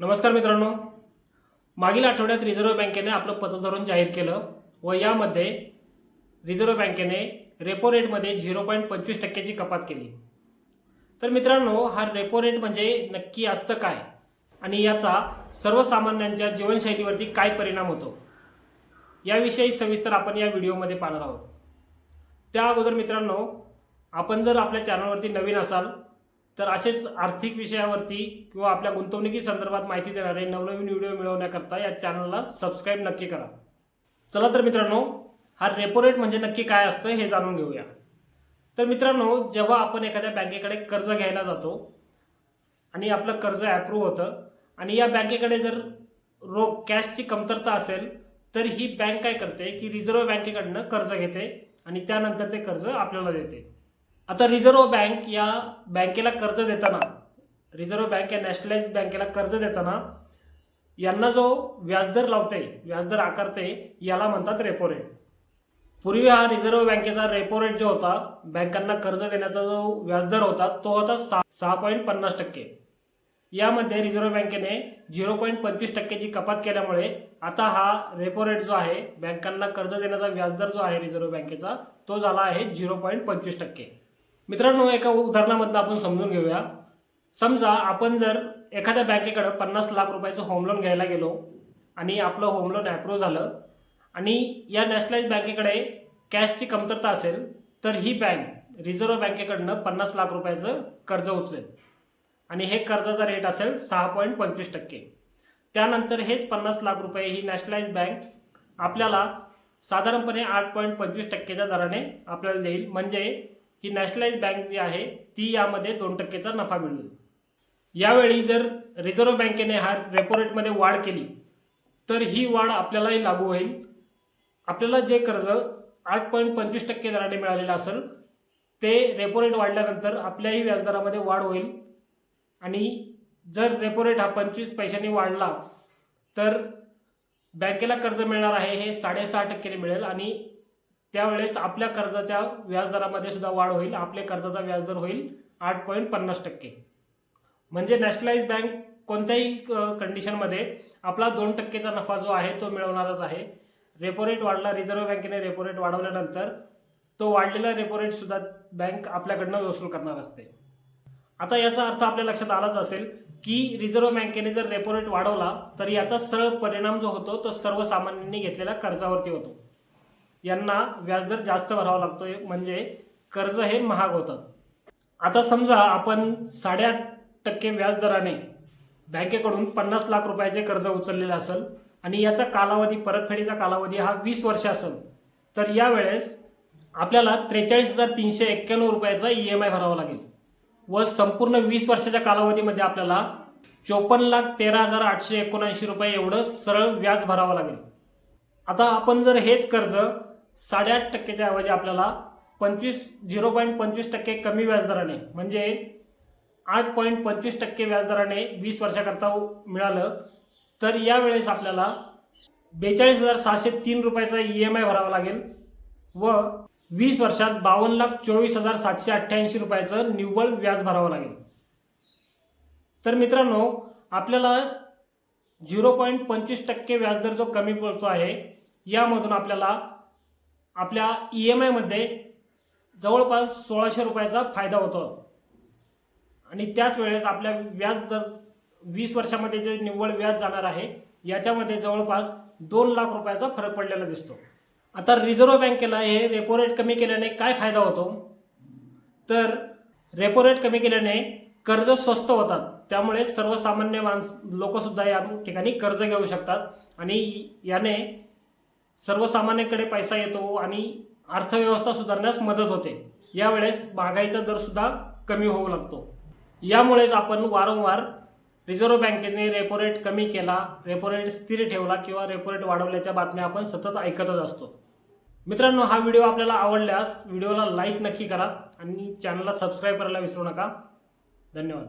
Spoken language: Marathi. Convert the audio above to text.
नमस्कार मित्रांनो. मागील आठवड्यात रिझर्व्ह बँकेने आपलं पतधोरण जाहीर केलं व यामध्ये रिझर्व्ह बँकेने रेपो रेटमध्ये झिरो पॉईंट पंचवीस टक्क्याची कपात केली. तर मित्रांनो हा रेपो रेट म्हणजे नक्की असतं काय? आणि याचा सर्वसामान्यांच्या जीवनशैलीवरती काय परिणाम होतो? याविषयी सविस्तर आपण या व्हिडिओमध्ये पाहणार आहोत. त्या अगोदर मित्रांनो आपण जर आपल्या चॅनलवरती नवीन असाल तर असेच आर्थिक विषयावरती किंवा आपल्या गुंतवणुकी संदर्भात माहिती देणारे नवनवीन व्हिडिओ मिळवण्याकरता या चॅनलला सबस्क्राईब नक्की करा. चला तर मित्रांनो हा रेपो रेट म्हणजे नक्की काय असतं हे जाणून घेऊया. तर मित्रांनो जेव्हा आपण एखाद्या बँकेकडे कर्ज घ्यायला जातो आणि आपलं कर्ज ॲप्रूव्ह होतं आणि या बँकेकडे जर रोख कॅशची कमतरता असेल तर ही बँक काय करते की रिझर्व्ह बँकेकडनं कर्ज घेते आणि त्यानंतर ते कर्ज आपल्याला देते. आता रिझर्व्ह बँक या बँकेला कर्ज देताना रिझर्व्ह बँक या नॅशनलाइज बँकेला कर्ज देताना यांना जो व्याजदर लावते व्याजदर आकारते याला म्हणतात रेपो रेट पूर्वी हा रिझर्व्ह बँकेचा रेपो रेट जो होता बँकांना कर्ज देण्याचा जो व्याजदर होता तो होता सहा सहा पॉईंट पन्नास टक्के. यामध्ये रिझर्व्ह बँकेने झिरो पॉईंट पंचवीस टक्क्याची कपात केल्यामुळे आता हा रेपो रेट जो आहे बँकांना कर्ज देण्याचा व्याजदर जो आहे रिझर्व्ह बँकेचा तो झाला आहे झिरो पॉईंट पंचवीस टक्के. मित्रांनो एका उदाहरणामधनं आपण समजून घेऊया. समजा आपण जर एखाद्या बँकेकडं पन्नास लाख रुपयाचं होम लोन घ्यायला गेलो आणि आपलं होम लोन ॲप्रूव्ह झालं आणि या नॅशनलाइज बँकेकडे कॅशची कमतरता असेल तर ही बँक रिझर्व्ह बँकेकडनं पन्नास लाख रुपयाचं कर्ज उचलेल. आणि हे कर्जाचा रेट असेल सहा पॉईंट पंचवीस टक्के. त्यानंतर हेच पन्नास लाख रुपये ही नॅशनलाइज बँक आपल्याला साधारणपणे आठ पॉईंट पंचवीस टक्केच्या दराने आपल्याला देईल. म्हणजे ही नॅशनलाइज बँक जी आहे ती यामध्ये दोन टक्केचा नफा मिळवेल. यावेळी जर रिझर्व्ह बँकेने हा रेपो रेटमध्ये वाढ केली तर ही वाढ आपल्यालाही लागू होईल. आपल्याला जे कर्ज आठ पॉईंट पंचवीस टक्के दराने मिळालेलं असेल ते रेपो रेट वाढल्यानंतर आपल्याही व्याजदरामध्ये वाढ होईल. आणि जर रेपो रेट हा पंचवीस पैशांनी वाढला तर बँकेला कर्ज मिळणार आहे हे साडेसहा टक्क्याने मिळेल. आणि त्यावेळेस आपल्या कर्जाच्या व्याजदरामध्ये सुद्धा वाढ होईल. आपल्या कर्जाचा व्याजदर होईल आठ पॉईंट पन्नास टक्के. म्हणजे नॅशनलाइज बँक कोणत्याही कंडिशनमध्ये आपला दोन टक्केचा नफा जो आहे तो मिळवणारच आहे. रेपो रेट वाढला रिझर्व्ह बँकेने रेपो रेट वाढवल्यानंतर तो वाढलेला रेपो रेट सुद्धा बँक आपल्याकडनं वसूल करणार असते. आता याचा अर्थ आपल्या लक्षात आलाच असेल की रिझर्व्ह बँकेने जर रेपो रेट वाढवला तर याचा सरळ परिणाम जो होतो तो सर्वसामान्यांनी घेतलेल्या कर्जावरती होतो. यांना व्याजदर जास्त भरावा लागतो. म्हणजे कर्ज हे महाग होतात. आता समजा आपण साडेआठ टक्के व्याजदराने बँकेकडून पन्नास लाख रुपयाचे कर्ज उचललेलं असेल आणि याचा कालावधी परतफेडीचा कालावधी हा वीस वर्ष असेल तर यावेळेस आपल्याला त्रेचाळीस हजार तीनशे एक्क्याण्णव रुपयाचा ई एम आय भरावा लागेल व संपूर्ण वीस वर्षाच्या कालावधीमध्ये आपल्याला चोपन्न लाख तेरा हजार आठशे एकोणऐंशी रुपये एवढं सरळ व्याज भरावं लागेल. आता आपण जर हेच कर्ज साडेआठ टक्क्याच्या ऐवजी आपल्याला पंचवीस झिरो पॉईंट पंचवीस टक्के कमी व्याजदराने म्हणजे आठ पॉईंट पंचवीस टक्के व्याजदराने वीस वर्षाकरता मिळालं तर यावेळेस आपल्याला बेचाळीस हजार सहाशे तीन रुपयाचा ई एम आय भरावा लागेल व वीस वर्षात बावन्न लाख चोवीस हजार सातशे अठ्ठ्याऐंशी रुपयाचं निव्वळ व्याज भरावं लागेल. तर मित्रांनो आपल्याला झिरो पॉईंट पंचवीस टक्के व्याजदर जो कमी पडतो आहे यामधून आपल्याला आपल्या ई एम आयमध्ये जवळपास सोळाशे रुपयाचा फायदा होतो. आणि त्याच वेळेस आपल्या व्याज दर वीस वर्षामध्ये जे निव्वळ व्याज जाणार आहे याच्यामध्ये जवळपास दोन लाख रुपयाचा फरक पडलेला दिसतो. आता रिझर्व्ह बँकेला हे रेपो रेट कमी केल्याने काय फायदा होतो? तर रेपो रेट कमी केल्याने कर्ज स्वस्त होतात. त्यामुळे सर्वसामान्य माणस लोकसुद्धा या ठिकाणी कर्ज घेऊ शकतात. आणि याने सर्वसामान्यांकडे पैसा येतो आणि अर्थव्यवस्था सुधारण्यास मदत होते. यावेळेस महागाईचा दर सुद्धा कमी होऊ लागतो. यामुळेच आपण वारंवार रिझर्व्ह बँकेने रेपो रेट कमी केला रेपो रेट स्थिर ठेवला किंवा रेपो रेट वाढवल्याच्या बातम्या आपण सतत ऐकतच असतो. मित्रांनो हा व्हिडिओ आपल्याला आवडल्यास व्हिडिओला लाईक नक्की करा आणि चॅनलला सबस्क्राईब करायला विसरू नका. धन्यवाद.